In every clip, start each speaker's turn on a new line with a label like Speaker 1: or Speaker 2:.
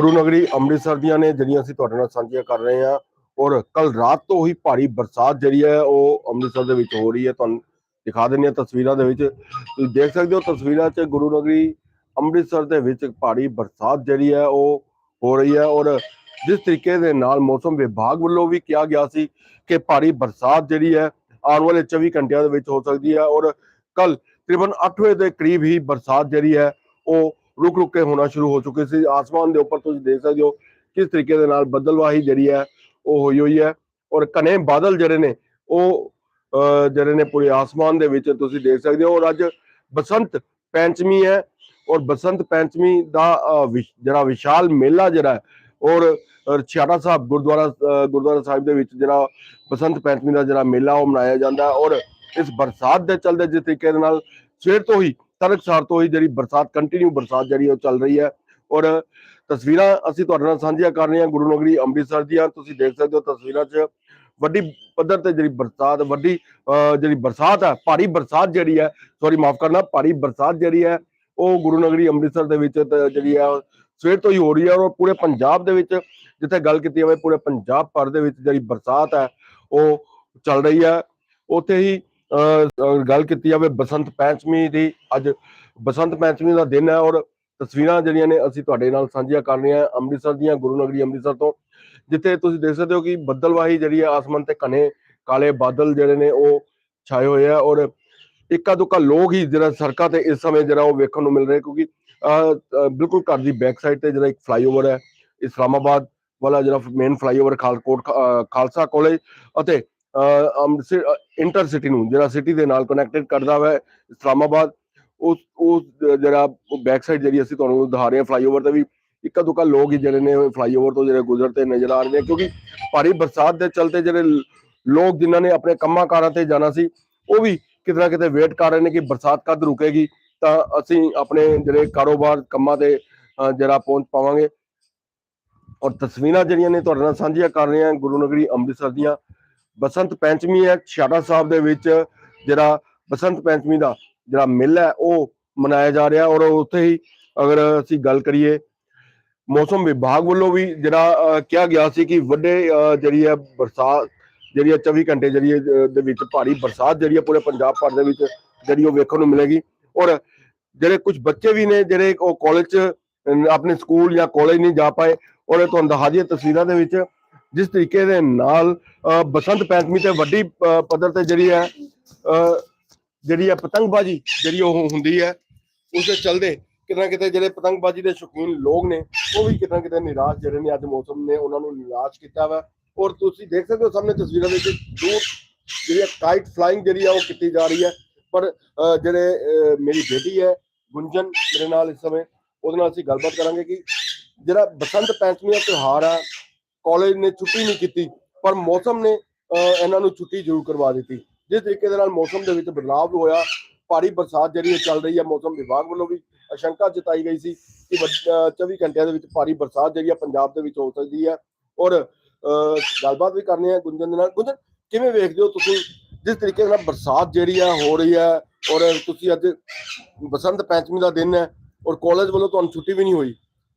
Speaker 1: ਗੁਰੂ ਨਗਰੀ ਅੰਮ੍ਰਿਤਸਰ ਦੀਆਂ ਨੇ, ਜਿਹੜੀਆਂ ਅਸੀਂ ਤੁਹਾਡੇ ਨਾਲ ਸਾਂਝੀਆਂ ਕਰ ਰਹੇ ਹਾਂ। ਔਰ ਕੱਲ ਰਾਤ ਤੋਂ ਹੀ ਭਾਰੀ ਬਰਸਾਤ ਜਿਹੜੀ ਹੈ, ਉਹ ਅੰਮ੍ਰਿਤਸਰ ਦੇ ਵਿੱਚ ਹੋ ਰਹੀ ਹੈ। ਤੁਹਾਨੂੰ ਦਿਖਾ ਦਿੰਦੇ ਹਾਂ ਤਸਵੀਰਾਂ ਦੇ ਵਿੱਚ। ਤੁਸੀਂ ਦੇਖ ਸਕਦੇ ਹੋ ਤਸਵੀਰਾਂ 'ਚ ਗੁਰੂ ਨਗਰੀ ਅੰਮ੍ਰਿਤਸਰ ਦੇ ਵਿੱਚ ਭਾਰੀ ਬਰਸਾਤ ਜਿਹੜੀ ਹੈ, ਉਹ ਹੋ ਰਹੀ ਹੈ। ਔਰ ਜਿਸ ਤਰੀਕੇ ਦੇ ਨਾਲ ਮੌਸਮ ਵਿਭਾਗ ਵੱਲੋਂ ਵੀ ਕਿਹਾ ਗਿਆ ਸੀ ਕਿ ਭਾਰੀ ਬਰਸਾਤ ਜਿਹੜੀ ਹੈ, ਆਉਣ ਵਾਲੇ 24 ਘੰਟਿਆਂ ਦੇ ਵਿੱਚ ਹੋ ਸਕਦੀ ਹੈ। ਔਰ ਕੱਲ ਤਕਰੀਬਨ 8 ਵਜੇ ਦੇ ਕਰੀਬ ਹੀ ਬਰਸਾਤ ਜਿਹੜੀ ਹੈ, ਉਹ ਰੁਕ ਰੁਕ ਕੇ ਹੋਣਾ ਸ਼ੁਰੂ ਹੋ ਚੁੱਕੇ ਸੀ। ਆਸਮਾਨ ਦੇ ਉੱਪਰ ਤੁਸੀਂ ਦੇਖ ਸਕਦੇ ਹੋ ਕਿਸ ਤਰੀਕੇ ਦੇ ਨਾਲ ਬੱਦਲਵਾਹੀ ਜਿਹੜੀ ਹੈ ਉਹ ਹੋਈ ਹੋਈ ਹੈ। ਔਰ ਘਨੇ ਬਾਦਲ ਜਿਹੜੇ ਨੇ ਉਹ ਜਿਹੜੇ ਨੇ ਪੂਰੇ ਆਸਮਾਨ ਦੇ ਵਿੱਚ ਤੁਸੀਂ ਦੇਖ ਸਕਦੇ ਹੋ। ਔਰ ਅੱਜ ਬਸੰਤ ਪੰਚਮੀ ਹੈ ਔਰ ਬਸੰਤ ਪੰਚਮੀ ਦਾ ਅਹ, ਵਿਸ਼- ਜਿਹੜਾ ਵਿਸ਼ਾਲ ਮੇਲਾ ਜਿਹੜਾ ਹੈ ਔਰ ਛਿਆੜਾ ਸਾਹਿਬ ਗੁਰਦੁਆਰਾ ਗੁਰਦੁਆਰਾ ਸਾਹਿਬ ਦੇ ਵਿੱਚ ਜਿਹੜਾ ਬਸੰਤ ਪੰਚਮੀ ਦਾ ਜਿਹੜਾ ਮੇਲਾ ਉਹ ਮਨਾਇਆ ਜਾਂਦਾ ਹੈ। ਔਰ ਇਸ ਬਰਸਾਤ ਦੇ ਚੱਲਦੇ ਜਿਸ ਤਰੀਕੇ ਦੇ ਨਾਲ ਸਵੇਰ ਤੋਂ ਹੀ ਤੜਕਸਾਰ ਤੋਂ ਹੀ ਜਿਹੜੀ ਬਰਸਾਤ ਕੰਟੀਨਿਊ ਬਰਸਾਤ ਜਿਹੜੀ ਉਹ ਚੱਲ ਰਹੀ ਹੈ ਔਰ ਤਸਵੀਰਾਂ ਅਸੀਂ ਤੁਹਾਡੇ ਨਾਲ ਸਾਂਝੀਆਂ ਕਰ ਰਹੇ ਹਾਂ ਗੁਰੂ ਨਗਰੀ ਅੰਮ੍ਰਿਤਸਰ ਦੀਆਂ। ਤੁਸੀਂ ਦੇਖ ਸਕਦੇ ਹੋ ਤਸਵੀਰਾਂ 'ਚ ਵੱਡੀ ਪੱਧਰ ਤੇ ਜਿਹੜੀ ਬਰਸਾਤ, ਵੱਡੀ ਜਿਹੜੀ ਬਰਸਾਤ ਹੈ ਭਾਰੀ ਬਰਸਾਤ ਜਿਹੜੀ ਹੈ ਸੌਰੀ ਮਾਫ ਕਰਨਾ, ਭਾਰੀ ਬਰਸਾਤ ਜਿਹੜੀ ਹੈ ਉਹ ਗੁਰੂ ਨਗਰੀ ਅੰਮ੍ਰਿਤਸਰ ਦੇ ਵਿੱਚ ਜਿਹੜੀ ਹੈ ਸਵੇਰ ਤੋਂ ਹੀ ਹੋ ਰਹੀ ਹੈ ਔਰ ਪੂਰੇ ਪੰਜਾਬ ਦੇ ਵਿੱਚ ਜਿੱਥੇ ਗੱਲ ਕੀਤੀ ਜਾਵੇ, ਪੂਰੇ ਪੰਜਾਬ ਭਰ ਦੇ ਵਿੱਚ ਜਿਹੜੀ ਬਰਸਾਤ ਹੈ ਉਹ ਚੱਲ ਰਹੀ ਹੈ ਉੱਥੇ ਹੀ ਗੱਲ ਕੀਤੀ ਜਾਵੇ ਬਸੰਤ ਪੰਚਮੀ ਦੀ ਅੱਜ ਬਸੰਤ ਪੰਚਮੀ ਦਾ ਦਿਨ ਹੈ ਔਰ ਤਸਵੀਰਾਂ ਜਿਹੜੀਆਂ ਨੇ ਅਸੀਂ ਤੁਹਾਡੇ ਨਾਲ ਸਾਂਝੀਆਂ ਕਰ ਰਹੇ ਅੰਮ੍ਰਿਤਸਰ ਦੀਆਂ ਗੁਰੂ ਨਗਰੀ ਅੰਮ੍ਰਿਤਸਰ ਤੋਂ ਜਿੱਥੇ ਤੁਸੀਂ ਦੇਖ ਸਕਦੇ ਹੋ ਕਿ ਬੱਦਲਵਾਹੀ ਜਿਹੜੀ ਹੈ ਆਸਮਾਨ ਤੇ ਘਨੇ ਕਾਲੇ ਬਾਦਲ ਜਿਹੜੇ ਨੇ ਉਹ ਛਾਏ ਹੋਏ ਆ ਔਰ ਇੱਕਾ ਦੁੱਕਾ ਲੋਕ ਹੀ ਜਿਹੜਾ ਸੜਕਾਂ ਤੇ ਇਸ ਸਮੇਂ ਜਿਹੜਾ ਉਹ ਵੇਖਣ ਨੂੰ ਮਿਲ ਰਿਹਾ ਕਿਉਂਕਿ ਅਹ, ਬਿਲਕੁਲ ਘਰ ਦੀ ਬੈਕ ਸਾਈਡ ਤੇ ਜਿਹੜਾ ਇੱਕ ਫਲਾਈਓਵਰ ਹੈ ਇਸਲਾਮਾਬਾਦ ਵਾਲਾ ਜਿਹੜਾ ਮੇਨ ਫਲਾਈਓਵਰ ਖਾਲਕੋਟ ਖਾਲਸਾ ਕਾਲਜ ਅਤੇ ਇੰਟਰਸਿਟੀ ਨੂੰ, ਜਿਹੜਾ ਸਿਟੀ ਦੇ ਨਾਲ ਕਨੈਕਟਡ ਕਰਦਾ ਹੈ ਇਸਲਾਮਾਬਾਦ, ਉਸ ਉਸ ਜਿਹੜਾ ਬੈਕ ਸਾਈਡ ਜਿਹੜੀ ਅਸੀਂ ਤੁਹਾਨੂੰ ਦਿਖਾ ਰਹੇ ਹਾਂ ਫਲਾਈਓਵਰ ਤੇ ਵੀ ਇੱਕਾ ਦੁੱਕਾ ਲੋਕ ਹੀ ਜਿਹੜੇ ਨੇ ਫਲਾਈਓਵਰ ਤੋਂ ਜਿਹੜੇ ਗੁਜ਼ਰਦੇ ਨਜ਼ਰ ਆ ਰਹੇ ਨੇ, ਕਿਉਂਕਿ ਭਾਰੀ ਬਰਸਾਤ ਦੇ ਚਲਤੇ ਜਿਹੜੇ ਲੋਕ ਜਿਨ੍ਹਾਂ ਨੇ ਆਪਣੇ ਕੰਮਾਂ ਕਾਰਾਂ ਤੇ ਜਾਣਾ ਸੀ, ਉਹ ਵੀ ਕਿਤੇ ਨਾ ਕਿਤੇ ਵੇਟ ਕਰ ਰਹੇ ਨੇ ਕਿ ਬਰਸਾਤ ਕਦ ਰੁਕੇਗੀ, ਤਾਂ ਅਸੀਂ ਆਪਣੇ ਜਿਹੜੇ ਕਾਰੋਬਾਰ ਕੰਮਾਂ ਤੇ ਜਿਹੜਾ ਪਹੁੰਚ ਪਾਵਾਂਗੇ। ਔਰ ਤਸਵੀਰਾਂ ਜਿਹੜੀਆਂ ਨੇ ਤੁਹਾਡੇ ਨਾਲ ਸਾਂਝੀਆਂ ਕਰ ਰਹੇ ਹਾਂ ਗੁਰੂ ਨਗਰੀ ਅੰਮ੍ਰਿਤਸਰ ਦੀਆਂ ਬਸੰਤ ਪੰਚਮੀ ਹੈ ਛਾੜਾ ਸਾਹਿਬ ਦੇ ਵਿੱਚ ਜਿਹੜਾ ਬਸੰਤ ਪੰਚਮੀ ਦਾ ਜਿਹੜਾ ਮੇਲਾ ਹੈ, ਉਹ ਮਨਾਇਆ ਜਾ ਰਿਹਾ ਔਰ ਉੱਥੇ ਹੀ ਅਗਰ ਅਸੀਂ ਗੱਲ ਕਰੀਏ, ਮੌਸਮ ਵਿਭਾਗ ਵੱਲੋਂ ਵੀ ਜਿਹੜਾ ਕਿਹਾ ਗਿਆ ਸੀ ਕਿ ਵੱਡੇ ਜਿਹੜੀ ਹੈ ਬਰਸਾਤ, ਜਿਹੜੀ ਹੈ 24 ਘੰਟੇ ਜਿਹੜੀ ਦੇ ਵਿੱਚ ਭਾਰੀ ਬਰਸਾਤ ਜਿਹੜੀ ਹੈ ਪੂਰੇ ਪੰਜਾਬ ਭਰ ਦੇ ਵਿੱਚ ਜਿਹੜੀ ਉਹ ਵੇਖਣ ਨੂੰ ਮਿਲੇਗੀ ਔਰ ਜਿਹੜੇ ਕੁਝ ਬੱਚੇ ਵੀ ਨੇ, ਜਿਹੜੇ ਉਹ ਕਾਲਜ ਚ ਆਪਣੇ ਸਕੂਲ ਜਾਂ ਕਾਲਜ ਨਹੀਂ ਜਾ ਪਾਏ ਔਰ ਤੁਹਾਨੂੰ ਦਿਖਾ ਦਈਏ ਤਸਵੀਰਾਂ ਦੇ ਵਿੱਚ ਜਿਸ ਤਰੀਕੇ ਦੇ ਨਾਲ ਬਸੰਤ ਪੰਚਮੀ ਤੇ ਵੱਡੀ ਪੱਧਰ ਤੇ ਜਿਹੜੀ ਹੈ ਜਿਹੜੀ ਹੈ ਪਤੰਗਬਾਜ਼ੀ ਜਿਹੜੀ ਉਹ ਹੁੰਦੀ ਹੈ, ਉਸ ਦੇ ਚਲਦੇ ਕਿਤੇ ਨਾ ਕਿਤੇ ਜਿਹੜੇ ਪਤੰਗਬਾਜ਼ੀ ਦੇ ਸ਼ੌਕੀਨ ਲੋਕ ਨੇ, ਉਹ ਵੀ ਕਿਤੇ ਨਾ ਕਿਤੇ ਨਿਰਾਸ਼ ਜਿਹੜੇ ਨੇ ਅੱਜ ਮੌਸਮ ਨੇ ਉਹਨਾਂ ਨੂੰ ਨਿਰਾਸ਼ ਕੀਤਾ ਵਾ। ਔਰ ਤੁਸੀਂ ਦੇਖ ਸਕਦੇ ਹੋ ਸਾਹਮਣੇ ਤਸਵੀਰਾਂ ਵਿੱਚ ਦੂਰ ਜਿਹੜੀ ਕਾਈਟ ਫਲਾਈਂਗ ਜਿਹੜੀ ਆ ਉਹ ਕੀਤੀ ਜਾ ਰਹੀ ਹੈ। ਪਰ ਜਿਹੜੇ ਮੇਰੀ ਬੇਟੀ ਹੈ, ਗੁੰਜਨ ਮੇਰੇ ਨਾਲ ਇਸ ਸਮੇਂ, ਉਹਦੇ ਨਾਲ ਅਸੀਂ ਗੱਲਬਾਤ ਕਰਾਂਗੇ ਕਿ ਜਿਹੜਾ ਬਸੰਤ ਪੰਚਮੀ ਦਾ ਤਿਉਹਾਰ ਆ ਕਾਲਜ ਨੇ ਛੁੱਟੀ ਨਹੀਂ ਕੀਤੀ, ਪਰ ਮੌਸਮ ਨੇ ਇਹਨਾਂ ਨੂੰ ਛੁੱਟੀ ਜ਼ਰੂਰ ਕਰਵਾ ਦਿੱਤੀ। ਜਿਸ ਤਰੀਕੇ ਦੇ ਨਾਲ ਮੌਸਮ ਦੇ ਵਿੱਚ ਬਦਲਾਅ ਹੋਇਆ, ਭਾਰੀ ਬਰਸਾਤ ਜਿਹੜੀ ਚੱਲ ਰਹੀ ਹੈ, ਮੌਸਮ ਵਿਭਾਗ ਵੱਲੋਂ ਵੀ ਆਸ਼ੰਕਾ ਜਤਾਈ ਗਈ ਸੀ ਕਿ ਵੱਡ- 24 ਘੰਟਿਆਂ ਦੇ ਵਿੱਚ ਭਾਰੀ ਬਰਸਾਤ ਜਿਹੜੀ ਹੈ ਪੰਜਾਬ ਦੇ ਵਿੱਚ ਹੋ ਸਕਦੀ ਹੈ। ਔਰ ਗੱਲਬਾਤ ਵੀ ਕਰਨੀ ਹੈ ਗੁੰਜਨ ਦੇ ਨਾਲ। ਗੁੰਜਨ, ਕਿਵੇਂ ਵੇਖਦੇ ਹੋ ਤੁਸੀਂ ਜਿਸ ਤਰੀਕੇ ਨਾਲ ਬਰਸਾਤ ਜਿਹੜੀ ਹੈ ਹੋ ਰਹੀ ਹੈ? ਔਰ ਤੁਸੀਂ ਅੱਜ ਬਸੰਤ ਪੰਚਮੀ ਦਾ ਦਿਨ ਹੈ ਔਰ ਕਾਲਜ ਵੱਲੋਂ ਤੁਹਾਨੂੰ ਛੁੱਟੀ ਵੀ ਨਹੀਂ ਹੋਈ।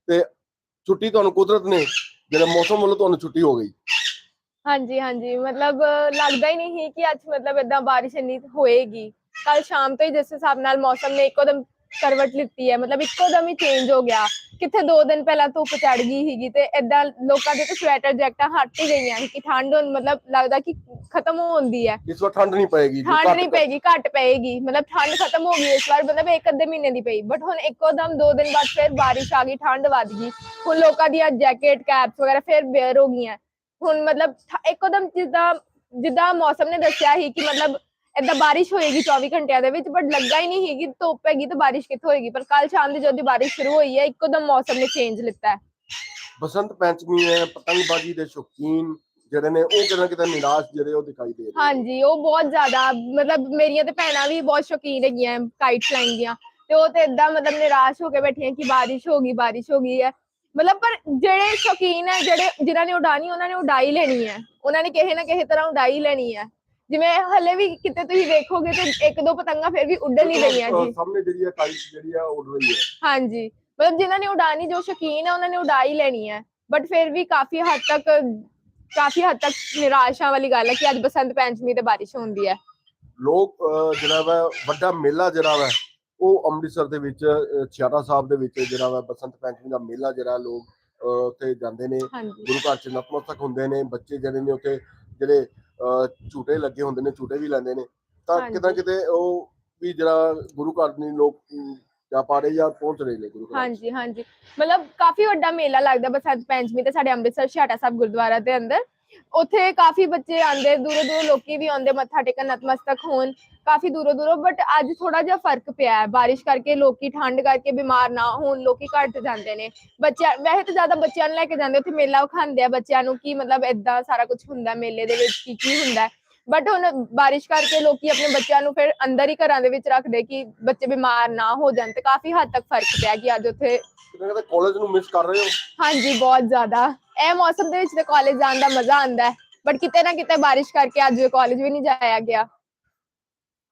Speaker 1: ਤੇ ਛੁੱਟੀ ਤੁਹਾਨੂੰ ਕੁਦਰਤ ਨੇ ਜਿਹੜਾ ਮੌਸਮ ਵੱਲੋਂ ਤੁਹਾਨੂੰ ਛੁੱਟੀ ਹੋ ਗਈ?
Speaker 2: ਹਾਂਜੀ ਹਾਂਜੀ। ਮਤਲਬ ਅਹ, ਲੱਗਦਾ ਹੀ ਨਹੀਂ ਸੀ ਕਿ ਅੱਜ ਮਤਲਬ ਇਦਾਂ ਬਾਰਿਸ਼ ਇੰਨੀ ਹੋਏਗੀ। ਕੱਲ ਸ਼ਾਮ ਤੋਂ ਹੀ ਜਿਸ ਹਿਸਾਬ ਨਾਲ ਮੌਸਮ ਨੇ ਇੱਕੋਦਮ ਕਰਵਟ ਲਿੱਤੀ ਹੈ। ਮਤਲਬ ਇੱਕੋਦਮ ਹੀ ਚੇਂਜ ਹੋ ਗਿਆ। ਕਿੱਥੇ ਦੋ ਦਿਨ ਪਹਿਲਾਂ ਧੁੱਪ ਚੜ ਗਈ ਸੀਗੀ ਤੇ ਏਦਾਂ ਲੋਕਾਂ ਦੇ ਤੇ ਸਵੈਟਰ ਜੈਕਟਾਂ ਹਟ ਹੀ ਗਈਆਂ ਕਿ ਠੰਡ ਹੁਣ ਮਤਲਬ ਲੱਗਦਾ ਕਿ ਖਤਮ ਹੁੰਦੀ ਹੈ।
Speaker 1: ਇਸ ਵਾਰ ਠੰਡ ਨਹੀਂ ਪਏਗੀ ਜੋ
Speaker 2: ਠੰਡ ਨਹੀਂ ਪਏਗੀ ਘੱਟ ਪਏਗੀ ਮਤਲਬ ਠੰਡ ਖਤਮ ਹੋ ਗਈ ਇਸ ਵਾਰ ਮਤਲਬ ਇੱਕ ਅੱਧੇ ਮਹੀਨੇ ਦੀ ਪਈ। ਬਟ ਹੁਣ ਇੱਕੋ ਦਮ ਦੋ ਦਿਨ ਬਾਅਦ ਫਿਰ ਬਾਰਿਸ਼ ਆ ਗਈ ਠੰਡ ਵੱਧ ਗਈ। ਹੁਣ ਲੋਕਾਂ ਦੀਆਂ ਜੈਕਟ ਕੈਪਸ ਵਗੈਰਾ ਫਿਰ ਬੇਅਰ ਹੋ ਗਈਆਂ। ਹੁਣ ਮਤਲਬ ਇੱਕੋ ਦਮ ਜਿੱਦਾਂ ਜਿੱਦਾਂ ਮੌਸਮ ਨੇ ਦੱਸਿਆ ਸੀ ਕਿ ਮਤਲਬ ਏਦਾਂ ਬਾਰਿਸ਼ ਹੋਏਗੀ 24 ਘੰਟਿਆਂ ਦੇ ਵਿੱਚ ਬਟ ਲੱਗਾ ਹੀ ਨਹੀਂ ਕਿ ਧੁੱਪ ਹੈਗੀ ਤਾਂ ਬਾਰਿਸ਼ ਕਿੱਥੋਂ ਹੋਏਗੀ? ਪਰ ਕੱਲ ਸ਼ਾਮ ਦੀ ਜਦੋਂ ਬਾਰਿਸ਼ ਸ਼ੁਰੂ ਹੋਈ ਹੈ ਇੱਕੋ ਦਮ ਮੌਸਮ ਨੇ ਚੇਂਜ ਲਿੱਤਾ ਹੈ।
Speaker 1: ਬਸੰਤ ਪੰਚਮੀ ਹੈ ਪਤੰਗਬਾਜ਼ੀ ਦੇ ਸ਼ੌਕੀਨ ਜਿਹੜੇ ਨੇ ਉਹ ਕਿਤੇ ਨਾ ਕਿਤੇ ਨਿਰਾਸ਼ ਜਿਹੜੇ ਉਹ ਦਿਖਾਈ ਦੇ ਰਹੇ।
Speaker 2: ਹਾਂਜੀ ਉਹ ਬਹੁਤ ਜ਼ਿਆਦਾ ਮਤਲਬ ਮੇਰੀਆਂ ਤੇ ਭੈਣਾਂ ਵੀ ਬਹੁਤ ਸ਼ੌਕੀਨ ਹੈਗੀਆਂ ਕਾਈਟ ਫਲਾਈਂਗ ਦੀਆਂ। ਤੇ ਉਹ ਤੇ ਇਦਾਂ ਮਤਲਬ ਨਿਰਾਸ਼ ਹੋ ਕੇ ਬੈਠੀਆਂ ਕਿ ਬਾਰਿਸ਼ ਹੋ ਗਈ ਬਾਰਿਸ਼ ਹੋ ਗਈ ਹੈ। ਮਤਲਬ ਪਰ ਜਿਹੜੇ ਸ਼ੌਕੀਨ ਹੈ ਜਿਹੜੇ ਜਿਨ੍ਹਾਂ ਨੇ ਉਡਾਣੀ ਉਹਨਾਂ ਨੇ ਉਡਾਈ ਲੈਣੀ ਹੈ। ਉਹਨਾਂ ਨੇ ਕਿਸੇ ਨਾ ਕਿਸੇ ਤਰ੍ਹਾਂ ਉਡਾਈ ਲੈਣੀ ਹੈ। ਜਿਵੇਂ ਹਲੇ ਵੀ ਕਿਤੇ ਤੁਸੀਂ ਵੇਖੋਗੇ ਤੇ ਇੱਕ ਦੋ ਪਤੰਗਾਂ ਫਿਰ ਵੀ ਉੱਡਣ ਨਹੀਂ ਰਹੀਆਂ ਜੀ।
Speaker 1: ਸਾਹਮਣੇ ਜਿਹੜੀ ਹੈ ਕਾਲੀ ਜਿਹੜੀ ਆ ਉੱਡ ਰਹੀ ਹੈ।
Speaker 2: ਹਾਂਜੀ ਮਤਲਬ ਜਿਨ੍ਹਾਂ ਨੇ ਉਡਾਣੀ ਜੋ ਸ਼ੌਕੀਨ ਹੈ ਉਹਨਾਂ ਨੇ ਉਡਾ ਹੀ ਲੈਣੀ ਹੈ। ਬਟ ਫਿਰ ਵੀ ਕਾਫੀ ਹੱਦ ਤੱਕ ਕਾਫੀ ਹੱਦ ਤੱਕ ਨਿਰਾਸ਼ਾ ਵਾਲੀ ਗੱਲ ਹੈ ਕਿ ਅੱਜ ਬਸੰਤ ਪੰਚਮੀ ਤੇ ਬਾਰਿਸ਼ ਹੁੰਦੀ ਹੈ।
Speaker 1: ਲੋਕ ਜਿਹੜਾ ਵਾ ਵੱਡਾ ਮੇਲਾ ਜਿਹੜਾ ਵਾ ਉਹ ਅੰਮ੍ਰਿਤਸਰ ਦੇ ਵਿੱਚ ਛਿਆਟਾ ਸਾਹਿਬ ਦੇ ਵਿੱਚ ਜਿਹੜਾ ਵਾ ਬਸੰਤ ਪੰਚਮੀ ਦਾ ਮੇਲਾ ਜਿਹੜਾ ਲੋਕ ਉੱਥੇ ਜਾਂਦੇ ਨੇ। ਗੁਰੂ ਘਰ ਚ ਨਤਮਸਤਕ ਹੁੰਦੇ ਨੇ। ਬੱਚੇ ਜਿਹੜੇ ਨੇ ਉੱਥੇ ਜਿਹੜੇ ਝੂਟੇ ਲੱਗੇ ਹੁੰਦੇ ਨੇ ਝੂਟੇ ਵੀ ਲੈਂਦੇ ਨੇ। ਤਾਂ
Speaker 2: ਹਾਂਜੀ।
Speaker 1: ਕਿਤੇ ਉਹ ਵੀ ਜਿਹੜਾ ਗੁਰੂ ਘਰ ਨਹੀਂ ਲੋਕ ਜਾ ਪਾ ਰਹੇ ਜਾਂ ਪਹੁੰਚ ਰਹੇ ਨੇ ਗੁਰੂ ਘਰ।
Speaker 2: ਹਾਂਜੀ ਹਾਂਜੀ। ਮਤਲਬ ਕਾਫੀ ਵੱਡਾ ਮੇਲਾ ਲੱਗਦਾ ਬਸੰਤ ਪੰਚਮੀ ਤੇ ਸਾਡੇ ਅੰਮ੍ਰਿਤਸਰ ਛਾਟਾ ਸਾਹਿਬ ਗੁਰਦੁਆਰਾ ਦੇ ਅੰਦਰ। ਉੱਥੇ ਕਾਫੀ ਬੱਚੇ ਆਉਂਦੇ ਦੂਰੋਂ ਦੂਰੋਂ ਲੋਕੀ ਵੀ ਆਉਂਦੇ ਮੱਥਾ ਟੇਕਣ ਨਤਮਸਤਕ ਹੋਣ ਕਾਫੀ ਦੂਰੋਂ ਦੂਰੋਂ ਬਟ ਅੱਜ ਥੋੜਾ ਜਿਹਾ ਫ਼ਰਕ ਪਿਆ ਹੈ। ਬਾਰਿਸ਼ ਕਰਕੇ ਲੋਕੀ ਠੰਡ ਕਰਕੇ ਬਿਮਾਰ ਨਾ ਹੋਣ ਲੋਕੀ ਘੱਟ ਜਾਂਦੇ ਨੇ। ਬੱਚਿਆਂ ਵੈਸੇ ਤਾਂ ਜ਼ਿਆਦਾ ਬੱਚਿਆਂ ਨੂੰ ਲੈ ਕੇ ਜਾਂਦੇ ਉੱਥੇ ਮੇਲਾ ਵਿਖਾਉਂਦੇ ਆ ਬੱਚਿਆਂ ਨੂੰ ਕੀ ਮਤਲਬ ਏਦਾਂ ਸਾਰਾ ਕੁਝ ਹੁੰਦਾ ਮੇਲੇ ਦੇ ਵਿੱਚ ਕੀ ਕੀ ਹੁੰਦਾ ਬਟ ਹੁਣ ਬਾਰਿਸ਼ ਕਰਕੇ ਲੋਕੀ ਆਪਣੇ ਬੱਚਿਆਂ ਨੂੰ ਫਿਰ ਅੰਦਰ ਹੀ ਘਰਾਂ ਦੇ ਵਿੱਚ ਰੱਖਦੇ ਕਿ ਬੱਚੇ ਬਿਮਾਰ ਨਾ ਹੋ ਜਾਣ ਤੇ ਕਾਫੀ ਹੱਦ ਤੱਕ ਫ਼ਰਕ ਪਿਆ ਕਿ ਅੱਜ ਉੱਥੇ
Speaker 1: ਕਿਤੇ ਨਾ ਕਿਤੇ ਕਾਲਜ ਨੂੰ ਮਿਸ ਕਰ ਰਹੇ ਹੋ?
Speaker 2: ਹਾਂਜੀ ਬਹੁਤ ਜ਼ਿਆਦਾ। ਇਹ ਮੌਸਮ ਦੇ ਵਿੱਚ ਤੇ ਕਾਲਜ ਜਾਣ ਦਾ ਮਜ਼ਾ ਆਉਂਦਾ ਹੈ। ਬਟ ਕਿਤੇ ਨਾ ਕਿਤੇ ਬਾਰਿਸ਼ ਕਰਕੇ ਅੱਜ ਕਾਲਜ ਵੀ ਨਹੀਂ ਜਾਇਆ ਗਿਆ।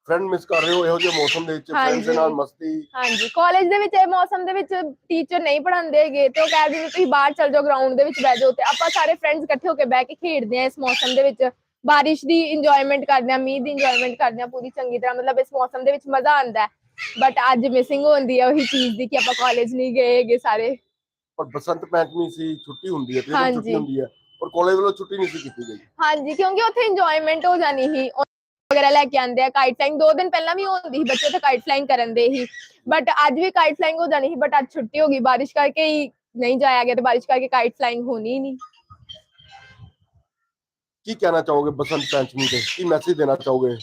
Speaker 1: ਫਰੈਂਡ ਮਿਸ ਕਰ ਰਹੇ ਹੋ ਇਹੋ ਜਿਹੇ ਮੌਸਮ ਦੇ ਵਿੱਚ ਫਰੈਂਡ ਦੇ। ਨਾਲ ਮਸਤੀ।
Speaker 2: ਹਾਂਜੀ। ਕਾਲਜ ਦੇ ਵਿੱਚ ਇਹ ਮੌਸਮ ਦੇ ਵਿੱਚ ਟੀਚਰ ਨਹੀਂ ਪੜਾਉਂਦੇ ਹੈਗੇ ਤੇ ਉਹ ਕਹਿ ਦਿੰਦੇ ਤੁਸੀਂ ਬਾਹਰ ਚਲ ਜਾਓ ਗਰਾਊਂਡ ਦੇ ਵਿੱਚ ਬਹਿ ਜਾਓ ਤੇ ਆਪਾਂ ਸਾਰੇ ਫਰੈਂਡਸ ਇਕੱਠੇ ਹੋ ਕੇ ਬਹਿ ਕੇ ਖੇਡਦੇ ਆ ਇਸ ਮੌਸਮ ਦੇ ਵਿੱਚ। ਬਾਰਿਸ਼ ਦੀ ਇੰਜੋਇਮੈਂਟ ਕਰਦੇ ਆ ਮੀਂਹ ਦੀ ਇੰਜੋਇਮੈਂਟ ਕਰਦੇ ਆ ਪੂਰੀ ਚੰਗੀ ਤਰ੍ਹਾਂ ਮਤਲਬ ਇਸ ਮੌਸਮ ਦੇ ਵਿੱਚ ਮਜ਼ਾ ਆਉਂਦਾ ਹੈ। ਬਟ ਅੱਜ ਮਿਸਿੰਗ ਹੁੰਦੀ ਹੈ ਉਹੀ ਚੀਜ਼ ਦੀ ਕਿ ਆਪਾਂ ਕਾਲਜ ਨਹੀਂ ਗਏ ਹੈਗੇ ਸਾਰੇ।
Speaker 1: ਪਰ ਬਸੰਤ ਪੰਚਮੀ ਸੀ ਛੁੱਟੀ ਹੁੰਦੀ ਹੈ ਤੇ। ਛੁੱਟੀ ਹੁੰਦੀ ਹੈ ਪਰ ਕਾਲਜ ਵੱਲੋਂ ਛੁੱਟੀ ਨਹੀਂ ਸੀ ਕੀਤੀ ਗਈ।
Speaker 2: ਹਾਂਜੀ ਕਿਉਂਕਿ ਉੱਥੇ ਇੰਜੋਇਮੈਂਟ ਹੋ ਜਾਣੀ ਸੀ ਉਹ ਵਗੈਰਾ ਲੈ ਕੇ ਆਂਦੇ ਆ ਕਾਈਟ ਫਲਾਈਂਗ ਦੋ ਦਿਨ ਪਹਿਲਾਂ ਵੀ ਹੁੰਦੀ ਸੀ ਬੱਚੇ ਉੱਥੇ ਕਾਈਟ ਫਲਾਈਂਗ ਕਰਨ ਦੇ ਹੀ। ਬਟ ਅੱਜ ਵੀ ਕਾਈਟ ਫਲਾਈਂਗ ਹੋ ਜਾਣੀ ਸੀ ਬਟ ਅੱਜ ਛੁੱਟੀ ਹੋ ਗਈ ਬਾਰਿਸ਼ ਕਰਕੇ ਹੀ ਨਹੀਂ ਜਾਇਆ ਗਿਆ ਤੇ ਬਾਰਿਸ਼ ਕਰਕੇ ਕਾਈਟ ਫਲਾਈਂਗ ਹੋਣੀ ਹੀ ਨਹੀਂ।
Speaker 1: ਕੀ ਕਹਿਣਾ ਚਾਹੋਗੇ ਬਸੰਤ ਪੰਚਮੀ ਤੇ? ਕੀ ਮੈਸੇਜ ਦੇਣਾ ਚਾਹੋਗੇ?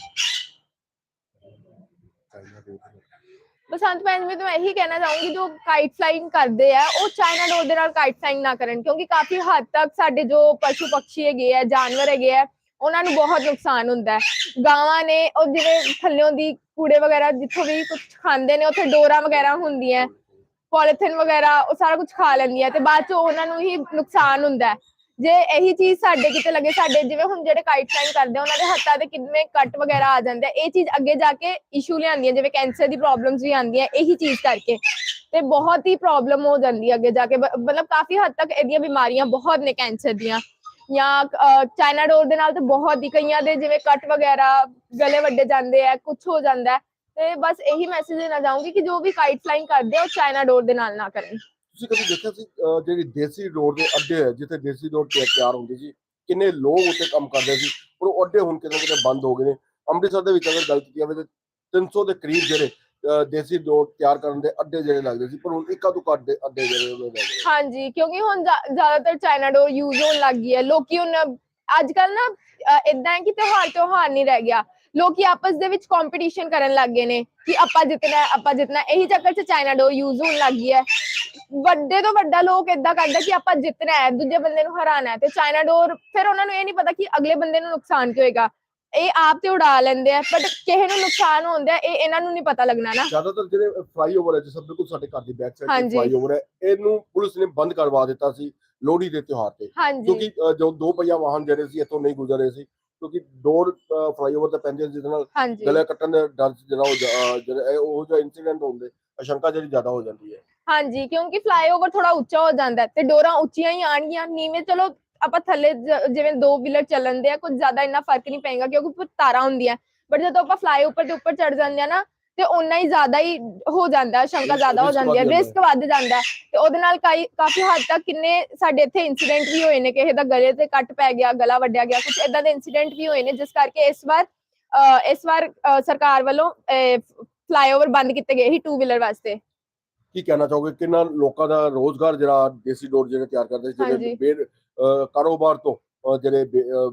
Speaker 2: ਬਸੰਤ ਪੰਚਮੀ ਤੋਂ ਮੈਂ ਇਹੀ ਕਹਿਣਾ ਚਾਹੂੰਗੀ, ਜੋ ਕਾਈਟ ਫਲਾਈਂਗ ਕਰਦੇ ਆ, ਉਹ ਚਾਈਨਾ ਡੋਰ ਦੇ ਨਾਲ ਕਾਈਟ ਫਲਾਈਂਗ ਨਾ ਕਰਨ, ਕਿਉਂਕਿ ਕਾਫੀ ਹੱਦ ਤੱਕ ਸਾਡੇ ਜੋ ਪਸ਼ੂ ਪੰਛੀ ਹੈਗੇ ਆ, ਜਾਨਵਰ ਹੈਗੇ ਆ, ਉਹਨਾਂ ਨੂੰ ਬਹੁਤ ਨੁਕਸਾਨ ਹੁੰਦਾ ਹੈ। ਗਾਵਾਂ ਨੇ, ਉਹ ਜਿਵੇਂ ਥੱਲਿਓਂ ਦੀ ਕੂੜੇ ਵਗੈਰਾ ਜਿੱਥੋਂ ਵੀ ਕੁਝ ਖਾਂਦੇ ਨੇ, ਉੱਥੇ ਡੋਰਾ ਵਗੈਰਾ ਹੁੰਦੀਆਂ, ਪੋਲੀਥਿਨ ਵਗੈਰਾ, ਉਹ ਸਾਰਾ ਕੁਝ ਖਾ ਲੈਂਦੀਆਂ, ਤੇ ਬਾਅਦ ਚ ਉਹਨਾਂ ਨੂੰ ਹੀ ਨੁਕਸਾਨ ਹੁੰਦਾ ਹੈ। ਜੇ ਇਹੀ ਚੀਜ਼ ਸਾਡੇ ਕਿਤੇ ਲੱਗੇ, ਸਾਡੇ ਜਿਵੇਂ ਹੁਣ ਜਿਹੜੇ ਕਾਈਟ ਫਲਾਈਂਗ ਕਰਦੇ ਆ, ਉਹਨਾਂ ਦੇ ਹੱਥਾਂ ਤੇ ਕਿੰਨੇ ਕੱਟ ਵਗੈਰਾ ਆ ਜਾਂਦੇ ਆ, ਇਹ ਚੀਜ਼ ਅੱਗੇ ਜਾ ਕੇ ਇਸ਼ੂ ਲਿਆਂਦੀ ਜਿਵੇਂ ਕੈਂਸਰ ਦੀ ਪ੍ਰੋਬਲਮਸ ਵੀ ਆਉਂਦੀਆਂ, ਇਹੀ ਚੀਜ਼ ਕਰਕੇ। ਤੇ ਬਹੁਤ ਹੀ ਪ੍ਰੋਬਲਮ ਹੋ ਜਾਂਦੀ ਹੈ ਅੱਗੇ ਜਾ ਕੇ ਮਤਲਬ ਕਾਫੀ ਹੱਦ ਤੱਕ ਇਹਦੀਆਂ ਬਿਮਾਰੀਆਂ ਬਹੁਤ ਨੇ ਕੈਂਸਰ ਦੀਆਂ। ਜਾਂ ਚਾਈਨਾ ਡੋਰ ਦੇ ਨਾਲ ਤਾਂ ਬਹੁਤ ਹੀ ਕਈਆਂ ਦੇ ਜਿਵੇਂ ਕੱਟ ਵਗੈਰਾ, ਗਲੇ ਵੱਡੇ ਜਾਂਦੇ ਆ ਕੁਝ ਹੋ ਜਾਂਦਾ। ਤੇ ਬਸ ਇਹੀ ਮੈਸੇਜ ਦੇਣਾ ਚਾਹੂੰਗੀ ਕਿ ਜੋ ਵੀ ਕਾਈਟ ਫਲਾਈਂਗ ਕਰਦੇ ਆ, ਉਹ ਚਾਈਨਾ ਡੋਰ ਦੇ ਨਾਲ ਨਾ ਕਰਨ।
Speaker 1: ਤੁਸੀਂ ਕਦੀ ਦੇਖਿਆ ਸੀ ਅਹ, ਜਿਹੜੀ ਦੇਸੀ ਰੋਡ ਦੇ ਅੱਡੇ ਹੈ ਜਿੱਥੇ ਦੇਸੀ ਰੋਡ ਤਿਆ- ਤਿਆਰ ਹੁੰਦੀ ਸੀ ਕਿੰਨੇ ਲੋਕ ਉੱਥੇ ਕੰਮ ਕਰਦੇ ਸੀ ਪਰ ਉਹ ਅੱਡੇ ਹੁਣ ਕਿਤੇ ਨਾ ਕਿਤੇ ਬੰਦ ਹੋ ਗਏ ਨੇ। ਅੰਮ੍ਰਿਤਸਰ ਦੇ ਵਿੱਚ ਅਗਰ ਗੱਲ ਕੀਤੀ ਜਾਵੇ ਤਾਂ 300 ਦੇ ਕਰੀਬ ਜਿਹੜੇ ਅਹ, ਦੇਸੀ ਰੋਡ ਤਿਆਰ ਕਰਨ ਦੇ ਅੱਡੇ ਜਿਹੜੇ ਲੱਗਦੇ ਸੀ ਪਰ ਹੁਣ ਇੱਕਾ ਦੁੱਕਾ ਅੱਡੇ ਅੱਡੇ ਜਿਹੜੇ ਉਹ ਲੱਗਦੇ ਨੇ।
Speaker 2: ਹਾਂਜੀ ਕਿਉਂਕਿ ਹੁਣ ਜ਼ਿਆ- ਜ਼ਿਆਦਾਤਰ ਚਾਈਨਾ ਡੋਰ ਯੂਜ਼ ਹੋਣ ਲੱਗ ਗਈ ਹੈ। ਲੋਕੀ ਹੁਣ ਅੱਜ ਕੱਲ ਨਾ ਇਦਾਂ ਹੈ ਕਿ ਤਿਉਹਾਰ ਤਿਉਹਾਰ ਨਹੀਂ ਰਹਿ ਗਿਆ। ਲੋਕੀ ਆਪਸ ਦੇ ਵਿੱਚ ਕੰਪੀਟੀਸ਼ਨ ਕਰਨ ਲੱਗ ਗਏ ਨੇ ਕਿ ਆਪਾਂ ਜਿੱਤਣਾ ਆਪਾਂ ਜਿੱਤਣਾ। ਇਹੀ ਚੱਕਰ 'ਚ ਚਾਈਨਾ ਡੋਰ ਯੂਜ਼ ਹੋਣ ਲੱਗ ਗਈ ਹੈ। ਵੱਡੇ ਤੋਂ ਵੱਡਾ ਲੋਕ ਇਦਾਂ ਕਰਦਾ ਕਿ ਆਪਾਂ ਜਿੱਤਣਾ ਹੈ ਦੂਜੇ ਬੰਦੇ ਨੂੰ ਹਰਾਣਾ ਹੈ ਤੇ ਚਾਈਨਾ ਡੋਰ ਫਿਰ ਉਹਨਾਂ ਨੂੰ ਇਹ ਨਹੀਂ ਪਤਾ ਕਿ ਅਗਲੇ ਬੰਦੇ ਨੂੰ ਨੁਕਸਾਨ ਕੀ ਹੋਏਗਾ। ਇਹ ਆਪ ਤੇ ਉਡਾ ਲੈਂਦੇ ਆ ਬਟ ਕਿਸੇ ਨੂੰ ਨੁਕਸਾਨ ਹੁੰਦਾ ਹੈ, ਇਹ ਇਹਨਾਂ ਨੂੰ ਨਹੀਂ ਪਤਾ ਲੱਗਣਾ ਨਾ।
Speaker 1: ਜ਼ਿਆਦਾਤਰ ਜਿਹੜੇ ਫਲਾਈਓਵਰ ਹੈ ਜਿਸ ਬਿਲਕੁਲ ਸਾਡੇ ਘਰ ਦੀ ਬੈਕ ਸਾਈਡ ਤੇ। ਫਲਾਈਓਵਰ ਹੈ ਇਹਨੂੰ ਪੁਲਿਸ ਨੇ ਬੰਦ ਕਰਵਾ ਦਿੱਤਾ ਸੀ ਲੋਹੜੀ ਦੇ ਤਿਉਹਾਰ ਤੇ। ਕਿਉਂਕਿ ਜੋ ਦੋ ਪਹੀਆ ਵਾਹਨ ਜਿਹੜੇ ਸੀ ਇੱਥੋਂ ਨਹੀਂ ਗੁਜ਼ਰ ਰਹੇ ਸੀ। ਕਿਉਂਕਿ ਡੋਰ ਫਲਾਈਓਵਰ ਤੇ ਪੈਂਦੇ ਜਿਸ ਨਾਲ
Speaker 2: ਹਾਂਜੀ।
Speaker 1: ਗਲੇ ਕੱਟਣ ਦੇ ਡਰ ਜਿਹੜਾ ਉਹ ਜਿਹੜਾ ਇਹ ਉਹ ਜਿਹਾ ਇਨਸੀਡੈਂਟ ਹੁੰਦੇ ਅਸ਼ੰਕਾ ਜਿਹੜੀ ਜ਼ਿਆਦਾ ਹੋ ਜਾਂਦੀ ਹੈ।
Speaker 2: ਹਾਂਜੀ ਕਿਉਂਕਿ ਫਲਾਈਓਵਰ ਥੋੜਾ ਉੱਚਾ ਹੋ ਜਾਂਦਾ ਤੇ ਡੋਰਾਂ ਉੱਚੀਆਂ ਹੀ ਆਣਗੀਆਂ ਨੀਵੇਂ ਚਲੋ ਆਪਾਂ ਥੱਲੇ ਜਿਵੇਂ ਦੋ ਵੀਲਰ ਚੱਲਣ ਦੇ ਆ ਕੁਝ ਜ਼ਿਆਦਾ ਇੰਨਾ ਫ਼ਰਕ ਨਹੀਂ ਪਏਗਾ ਕਿਉਂਕਿ ਉੱਪਰ ਤਾਰਾਂ ਹੁੰਦੀਆਂ ਬਟ ਜਦੋਂ ਆਪਾਂ ਫਲਾਈਓਵਰ ਦੇ ਉੱਪਰ ਚੜ ਜਾਂਦੇ ਆ ਨਾ ਤੇ ਉਨਾ ਹੀ ਜ਼ਿਆਦਾ ਹੀ ਹੋ ਜਾਂਦਾ ਸ਼ੰਕਾ ਜ਼ਿਆਦਾ ਹੋ ਜਾਂਦੀ ਹੈ ਰਿਸਕ ਵੱਧ ਜਾਂਦਾ ਤੇ ਉਹਦੇ ਨਾਲ ਕਈ ਕਾਫੀ ਹੱਦ ਤੱਕ ਕਿੰਨੇ ਸਾਡੇ ਇੱਥੇ ਇਨਸੀਡੈਂਟ ਵੀ ਹੋਏ ਨੇ ਕਿਸੇ ਦਾ ਗਲੇ ਤੇ ਕੱਟ ਪੈ ਗਿਆ ਗਲਾ ਵੱਢਿਆ ਗਿਆ ਕੁਝ ਇਦਾਂ ਦੇ ਇਨਸੀਡੈਂਟ ਵੀ ਹੋਏ ਨੇ ਜਿਸ ਕਰਕੇ ਇਸ ਵਾਰ ਇਸ ਵਾਰ ਸਰਕਾਰ ਵੱਲੋਂ ਫਲਾਈਓਵਰ ਬੰਦ ਕੀਤੇ ਗਏ ਸੀ ਟੂ ਵੀਲਰ ਵਾਸਤੇ।
Speaker 1: ਕੀ ਕਹਿਣਾ ਚਾਹੋਗੇ? ਕਿੰਨਾ ਲੋਕਾਂ ਦਾ ਰੋਜ਼ਗਾਰ ਜਿਹੜਾ ਦੇਸੀ ਡੋਰ ਜਿਹੜੇ ਤਿਆਰ ਕਰਦੇ ਸੀ ਜਿਹੜੇ ਕਾਰੋਬਾਰ ਤੋਂ ਜਿਹੜੇ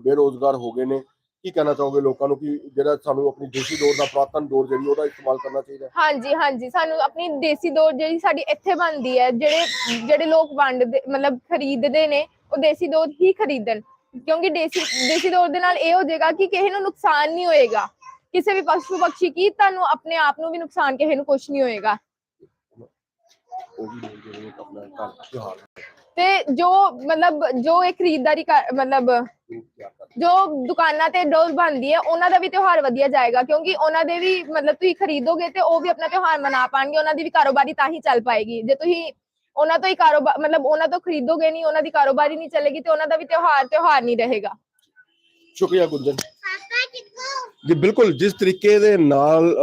Speaker 1: ਬੇਰੋਜ਼ਗਾਰ ਹੋ ਗਏ ਨੇ ਕੀ ਕਹਿਣਾ ਚਾਹੋਗੇ ਲੋਕਾਂ ਨੂੰ ਕਿ ਜਿਹੜਾ ਸਾਨੂੰ ਆਪਣੀ ਦੇਸੀ ਡੋਰ ਦਾ ਪੁਰਾਤਨ ਡੋਰ ਜਿਹੜੀ ਉਹਦਾ ਇਸਤੇਮਾਲ ਕਰਨਾ ਚਾਹੀਦਾ?
Speaker 2: ਹਾਂਜੀ ਹਾਂਜੀ। ਸਾਨੂੰ ਆਪਣੀ ਦੇਸੀ ਡੋਰ ਜਿਹੜੀ ਸਾਡੀ ਇੱਥੇ ਬਣਦੀ ਹੈ ਜਿਹੜੇ ਜਿਹੜੇ ਲੋਕ ਵੰਡਦੇ ਮਤਲਬ ਖਰੀਦਦੇ ਨੇ ਉਹ ਦੇਸੀ ਡੋਰ ਹੀ ਖਰੀਦਣ। ਕਿਉਂਕਿ ਦੇਸੀ ਦੇਸੀ ਡੋਰ ਦੇ ਨਾਲ ਇਹ ਹੋ ਜਾਏਗਾ ਕਿ ਕਿਸੇ ਨੂੰ ਨੁਕਸਾਨ ਨਹੀਂ ਹੋਏਗਾ। ਕਿਸੇ ਵੀ ਪਸ਼ੂ ਪਕਸ਼ੀ ਕੀ ਤੁਹਾਨੂੰ ਆਪਣੇ ਆਪ ਨੂੰ ਵੀ ਨੁਕਸਾਨ ਕਿਸੇ ਨੂੰ ਕੁਝ ਨਹੀਂ ਹੋਏਗਾ। ਤੇ ਜੋ ਮਤਲਬ ਜੋ ਇਹ ਖਰੀਦਦਾਰੀ ਮਤਲਬ ਜੋ ਦੁਕਾਨਾਂ ਤੇ ਡੋਰ ਬਣਦੀ ਹੈ ਉਹਨਾਂ ਦਾ ਵੀ ਤਿਉਹਾਰ ਵਧੀਆ ਜਾਏਗਾ ਕਿਉਂਕਿ ਉਹਨਾਂ ਦੇ ਵੀ ਮਤਲਬ ਤੁਸੀਂ ਖਰੀਦੋਗੇ ਤੇ ਉਹ ਵੀ ਆਪਣਾ ਤਿਉਹਾਰ ਮਨਾ ਪਾਣਗੇ ਉਹਨਾਂ ਦੀ ਵੀ ਕਾਰੋਬਾਰੀ ਤਾਂ ਹੀ ਚੱਲ ਪਾਏਗੀ। ਜੇ ਤੁਸੀਂ ਉਹਨਾਂ ਤੋਂ ਹੀ ਕਾਰੋਬਾਰ ਮਤਲਬ ਉਹਨਾਂ ਤੋਂ ਖਰੀਦੋਗੇ ਨਹੀਂ ਉਹਨਾਂ ਦੀ ਕਾਰੋਬਾਰੀ ਨਹੀਂ ਚੱਲੇਗੀ ਤੇ ਉਹਨਾਂ ਦਾ ਵੀ ਤਿਉਹਾਰ ਤਿਉਹਾਰ ਨਹੀਂ ਰਹੇਗਾ।
Speaker 1: ਸ਼ੁਕਰੀਆ ਗੁੰਜਨ ਜੀ ਬਿਲਕੁਲ ਜਿਸ ਤਰੀਕੇ ਦੇ ਨਾਲ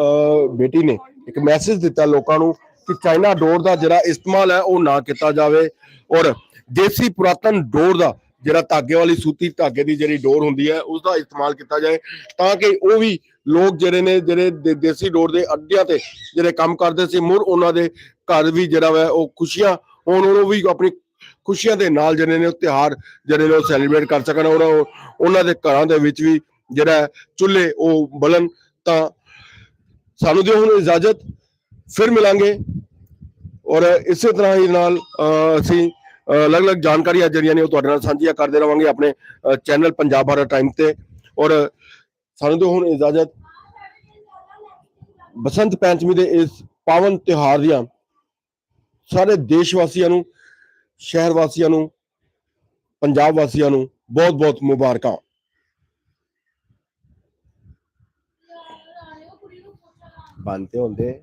Speaker 1: ਬੇਟੀ ਨੇ ਇੱਕ ਮੈਸੇਜ ਦਿੱਤਾ ਲੋਕਾਂ ਨੂੰ ਕਿ ਚਾਈਨਾ ਡੋਰ ਦਾ ਜਿਹੜਾ ਇਸਤੇਮਾਲ ਹੈ ਉਹ ਨਾ ਕੀਤਾ ਜਾਵੇ। ਔਰ ਦੇਸੀ ਪੁਰਾਤਨ ਡੋਰ ਦਾ ਜਿਹੜਾ ਧਾਗੇ ਵਾਲੀ ਸੂਤੀ ਧਾਗੇ ਦੀ ਜਿਹੜੀ ਡੋਰ ਹੁੰਦੀ ਹੈ ਉਸ ਦਾ ਇਸਤੇਮਾਲ ਕੀਤਾ ਜਾਏ ਤਾਂ ਕਿ ਉਹ ਵੀ ਲੋਕ ਜਿਹੜੇ ਨੇ ਜਿਹੜੇ ਦੇਸੀ ਡੋਰ ਦੇ ਅੱਡਿਆਂ ਤੇ ਜਿਹੜੇ ਕੰਮ ਕਰਦੇ ਸੀ ਮੁੜ ਉਹਨਾਂ ਦੇ ਘਰ ਵੀ ਜਿਹੜਾ ਵਾ ਉਹ ਖੁਸ਼ੀਆਂ ਹੋਣ ਉਹ ਵੀ ਆਪਣੀ ਖੁਸ਼ੀਆਂ ਦੇ ਨਾਲ ਜਿਹੜੇ ਨੇ ਉਹ ਤਿਉਹਾਰ ਜਿਹੜੇ ਨੇ ਉਹ ਸੈਲੀਬ੍ਰੇਟ ਕਰ ਸਕਣ ਔਰ ਉਹਨਾਂ ਦੇ ਘਰਾਂ ਦੇ ਵਿੱਚ ਵੀ ਜਿਹੜਾ ਹੈ ਚੁੱਲ੍ਹੇ ਉਹ ਬਲਨ ਤਾਂ ਸਾਨੂੰ ਦਿਓ ਹੁਣ ਇਜਾਜ਼ਤ ਫਿਰ ਮਿਲਾਂਗੇ ਔਰ ਇਸੇ ਤਰ੍ਹਾਂ ਹੀ ਨਾਲ ਅਹ, ਅਸੀਂ ਅਲੱਗ-ਅਲੱਗ ਜਾਣਕਾਰੀਆਂ ਜਿਹੜੀਆਂ ਨੇ ਉਹ ਤੁਹਾਡੇ ਨਾਲ ਸਾਂਝੀਆਂ ਕਰਦੇ ਰਵਾਂਗੇ ਆਪਣੇ ਚੈਨਲ ਪੰਜਾਬ ਭਾਰਤ ਟਾਈਮ ਤੇ। ਔਰ ਸਾਨੂੰ ਦਿਓ ਹੁਣ ਇਜਾਜ਼ਤ ਬਸੰਤ ਪੰਚਮੀ ਦੇ ਇਸ ਪਾਵਨ ਤਿਉਹਾਰ ਦੀਆਂ ਸਾਰੇ ਦੇਸ਼ ਵਾਸੀਆਂ ਨੂੰ ਸ਼ਹਿਰ ਵਾਸੀਆਂ ਨੂੰ ਪੰਜਾਬ ਵਾਸੀਆਂ ਨੂੰ ਬਹੁਤ-ਬਹੁਤ ਮੁਬਾਰਕਾਂ। ਬੰਦੇ ਹੁੰਦੇ।